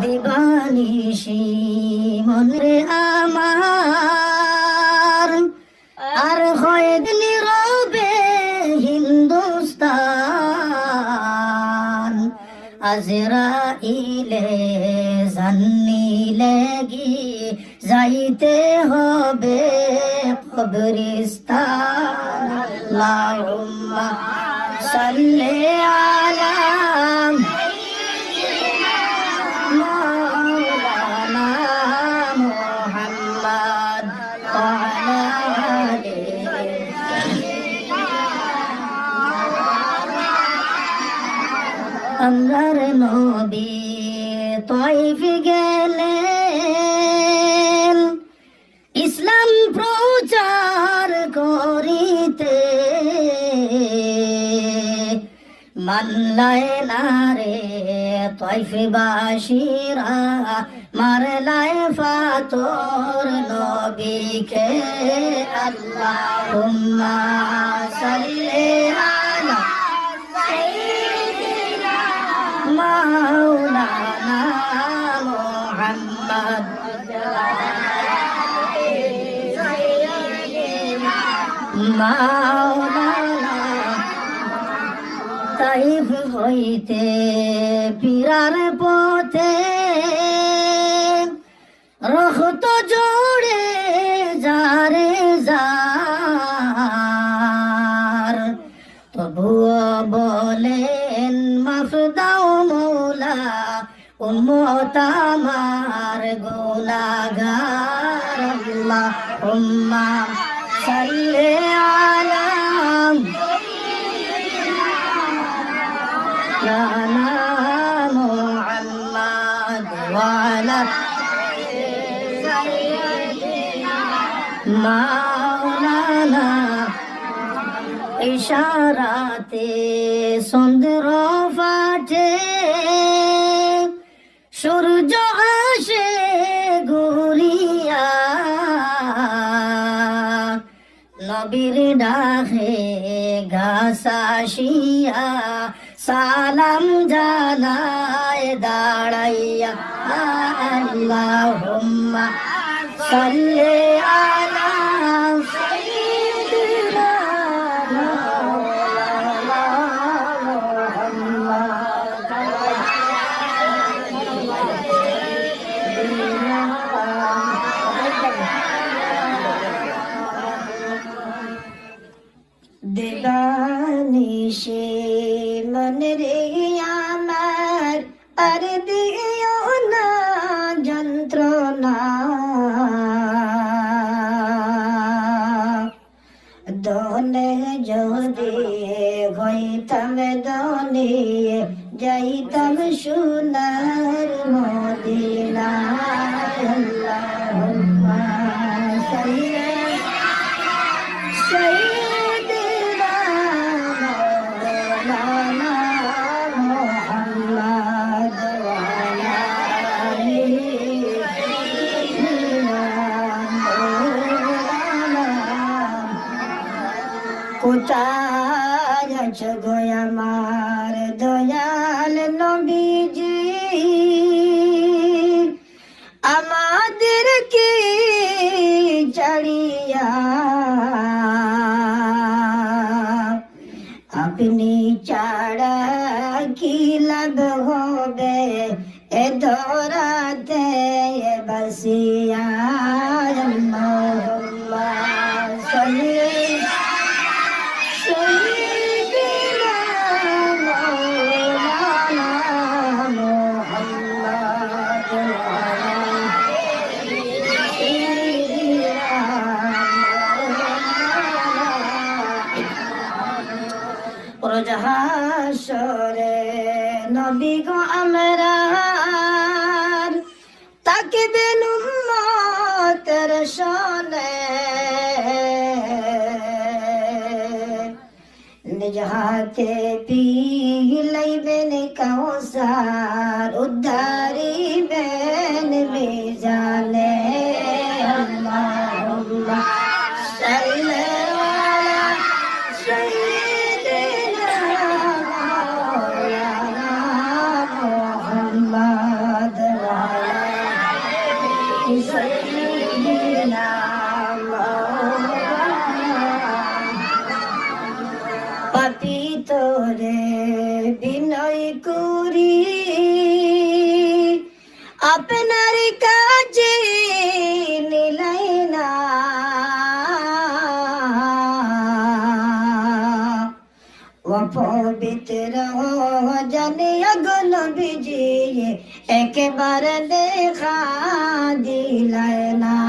দিবানিশি মনে আমার আর হয় নীরবে হিন্দুস্তান আজরাইলে জান্নি লেগে যাইতে হবে কবরিস্তান আল্লাহুম্মা নবী তৈফ গেলেন। ইসলাম প্রচার করিতে। মানলায় না রে তৈফবাসীরা মারলায় ফাতর নবীকে। আল্লাহ হুম্মা সাল্লি আলা সাইয়্যিদিনা মা محمد মাওলানা তাইফ হইতে পিরার পথে আমার গুনাহগার আল্লাহ উম্মা সাল্লি আলা লানা মুহাম্মদ ওয়া মাওলানা। ইশারাতে চন্দ্র ফাটে। নবীর ডাহে ঘাসাশিয়া সালাম জানায় দাঁড়াইয়া আল্লাহ সাল্লি দেবানিশে মন রে আমার আর দিও না যন্ত্রণা দনে যদি হইতাম দনে যাইতাম সোনার কোথায় আছো গো আমার দয়াল নবীজি। আমাদেরকে ছাড়িয়া আপনি ছাড়া কি লাভ হবে? এ ধরাতে বসিয়া প্রজাহাসরে নবী গো আমরা তাকে দেন উম্মতের সনে। নিজ হাতে পিলাইবেন কাউসার উদ্ধারিবেন পাপি তোরে বিনয় করি। আপনার কাজে নিলাই না। পবিত্র জানে অগল বিজিয়ে একেবারে দেখা দিলায় না।